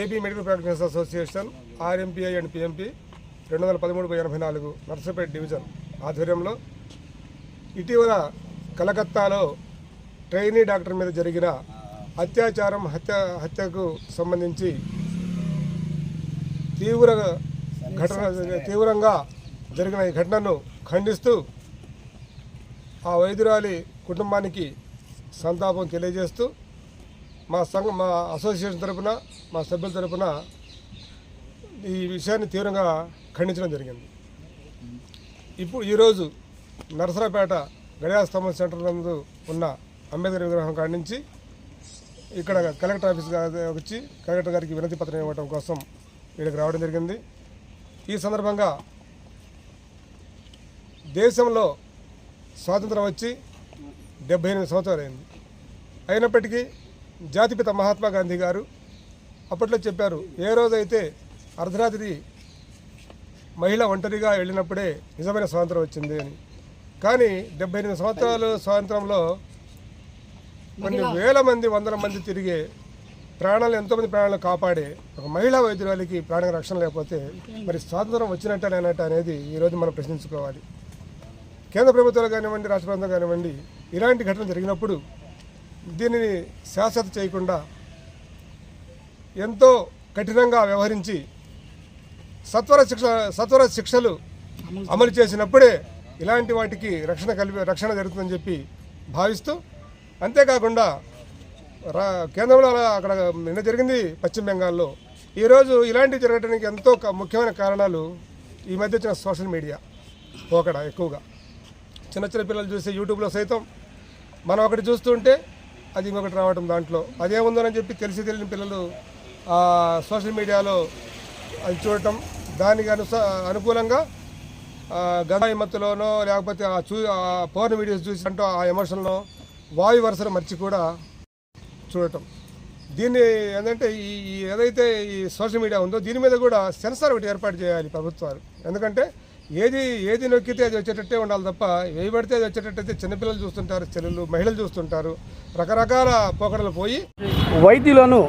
AP medical practice association RMPI and PMP రెండు వందల పదమూడు బై ఎనభై నాలుగు నర్సపేట డివిజన్ ఆధ్వర్యంలో ఇటీవల కలకత్తాలో ట్రైనీ డాక్టర్ మీద జరిగిన అత్యాచారం హత్య హత్యకు సంబంధించి తీవ్ర ఘటన తీవ్రంగా జరిగిన ఈ ఘటనను ఖండిస్తూ ఆ వైద్యురాలి కుటుంబానికి సంతాపం తెలియజేస్తూ మా సంఘం మా అసోసియేషన్ తరపున మా సభ్యుల తరఫున ఈ విషయాన్ని తీవ్రంగా ఖండించడం జరిగింది. ఇప్పుడు ఈరోజు నరసరాపేట గడియాస్తంభం సెంటర్ నందు ఉన్న అంబేద్కర్ విగ్రహం కాడి నుంచి ఇక్కడ కలెక్టర్ ఆఫీస్ వచ్చి కలెక్టర్ గారికి వినతి పత్రం ఇవ్వడం కోసం ఇక్కడికి రావడం జరిగింది. ఈ సందర్భంగా దేశంలో స్వాతంత్రం వచ్చి డెబ్బై ఎనిమిది సంవత్సరాలు అయింది. అయినప్పటికీ జాతిపిత మహాత్మా గాంధీ గారు అప్పట్లో చెప్పారు ఏ రోజైతే అర్ధరాత్రి మహిళ ఒంటరిగా వెళ్ళినప్పుడే నిజమైన స్వాతంత్రం వచ్చింది అని. కానీ డెబ్బై ఎనిమిది సంవత్సరాలు స్వాతంత్రంలో కొన్ని వేల మంది వందల మంది తిరిగే ప్రాణాలు ఎంతోమంది ప్రాణాలను కాపాడే ఒక మహిళా వైద్యురాలికి ప్రాణ రక్షణ లేకపోతే మరి స్వాతంత్రం వచ్చినట్టు లేనట్టు అనేది ఈరోజు మనం ప్రశ్నించుకోవాలి. కేంద్ర ప్రభుత్వాలు కానివ్వండి రాష్ట్ర ప్రభుత్వం కానివ్వండి ఇలాంటి ఘటనలు జరిగినప్పుడు దీనిని శాశ్వత చేయకుండా ఎంతో కఠినంగా వ్యవహరించి సత్వర శిక్ష సత్వర శిక్షలు అమలు చేసినప్పుడే ఇలాంటి వాటికి రక్షణ కలిపి రక్షణ జరుగుతుందని చెప్పి భావిస్తూ అంతేకాకుండా రా కేంద్రంలో అలా అక్కడ నిన్న జరిగింది పశ్చిమ బెంగాల్లో. ఈరోజు ఇలాంటివి జరగడానికి ఎంతో ముఖ్యమైన కారణాలు ఈ మధ్య వచ్చిన సోషల్ మీడియా పోకడ ఎక్కువగా. చిన్న చిన్న పిల్లలు చూసే యూట్యూబ్లో సైతం మనం ఒకటి చూస్తుంటే అది ఇంకొకటి రావడం దాంట్లో. అదేముందోనని చెప్పి తెలిసి తెలియని పిల్లలు సోషల్ మీడియాలో అది చూడటం దానికి అనుస అనుకూలంగా గదాయి మత్తులోనో లేకపోతే ఆ చూ పోర్న్ వీడియోస్ చూసి అంటూ ఆ ఎమోషన్లో వాయు వరుసను మర్చి కూడా చూడటం. దీన్ని ఏంటంటే ఈ ఈ ఏదైతే ఈ సోషల్ మీడియా ఉందో దీని మీద కూడా సెన్సార్ ఒకటి ఏర్పాటు చేయాలి ప్రభుత్వాలు. ఎందుకంటే ఏది ఏది నొక్కితే అది వచ్చేటట్టే ఉండాలి తప్ప పడితే అది వచ్చేటట్టయితే చిన్నపిల్లలు చూస్తుంటారు చెల్లెలు మహిళలు చూస్తుంటారు. రకరకాల పోకడలు పోయి వైద్యులను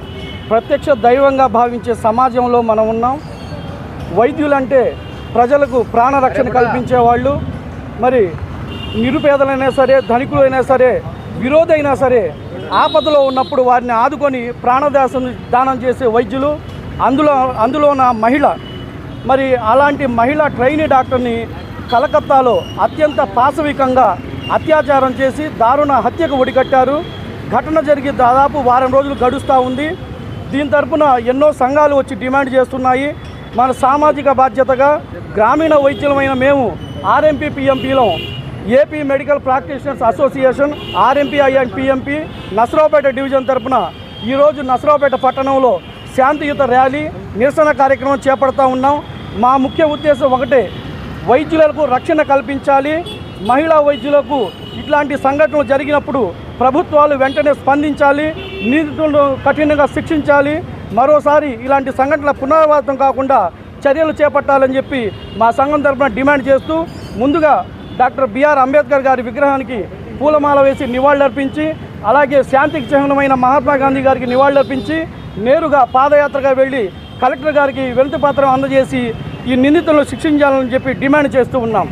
ప్రత్యక్ష దైవంగా భావించే సమాజంలో మనం ఉన్నాం. వైద్యులంటే ప్రజలకు ప్రాణరక్షణ కల్పించే వాళ్ళు. మరి నిరుపేదలైనా సరే ధనికులైనా సరే విరోధైనా సరే ఆపదలో ఉన్నప్పుడు వారిని ఆదుకొని ప్రాణదాసం దానం చేసే వైద్యులు. అందులో అందులో నా మహిళ మరి అలాంటి మహిళా ట్రైనీ డాక్టర్ని కలకత్తాలో అత్యంత పాశవికంగా అత్యాచారం చేసి దారుణ హత్యకు ఒడిగట్టారు. ఘటన జరిగి దాదాపు వారం రోజులు గడుస్తూ ఉంది. దీని తరపున ఎన్నో సంఘాలు వచ్చి డిమాండ్ చేస్తున్నాయి. మన సామాజిక బాధ్యతగా గ్రామీణ వైద్యులమైన మేము RMP పిఎంపీలో AP medical practitioners association RMP and PMP Narasaraopet division తరపున ఈరోజు నసరావుపేట పట్టణంలో శాంతియుత ర్యాలీ నిరసన కార్యక్రమం చేపడతా ఉన్నాం. మా ముఖ్య ఉద్దేశం ఒకటే వైద్యులకు రక్షణ కల్పించాలి. మహిళా వైద్యులకు ఇట్లాంటి సంఘటనలు జరిగినప్పుడు ప్రభుత్వాలు వెంటనే స్పందించాలి నిందితులను కఠినంగా శిక్షించాలి. మరోసారి ఇలాంటి సంఘటనల పునరావృతం కాకుండా చర్యలు చేపట్టాలని చెప్పి మా సంఘం తరఫున డిమాండ్ చేస్తూ ముందుగా డాక్టర్ బిఆర్ అంబేద్కర్ గారి విగ్రహానికి పూలమాల వేసి నివాళులర్పించి అలాగే శాంతికి చిహ్నమైన మహాత్మా గాంధీ గారికి నివాళులర్పించి నేరుగా పాదయాత్రగా వెళ్ళి కలెక్టర్ గారికి వినతి అందజేసి ఈ నిందితులను శిక్షించాలని చెప్పి డిమాండ్ చేస్తూ ఉన్నాం.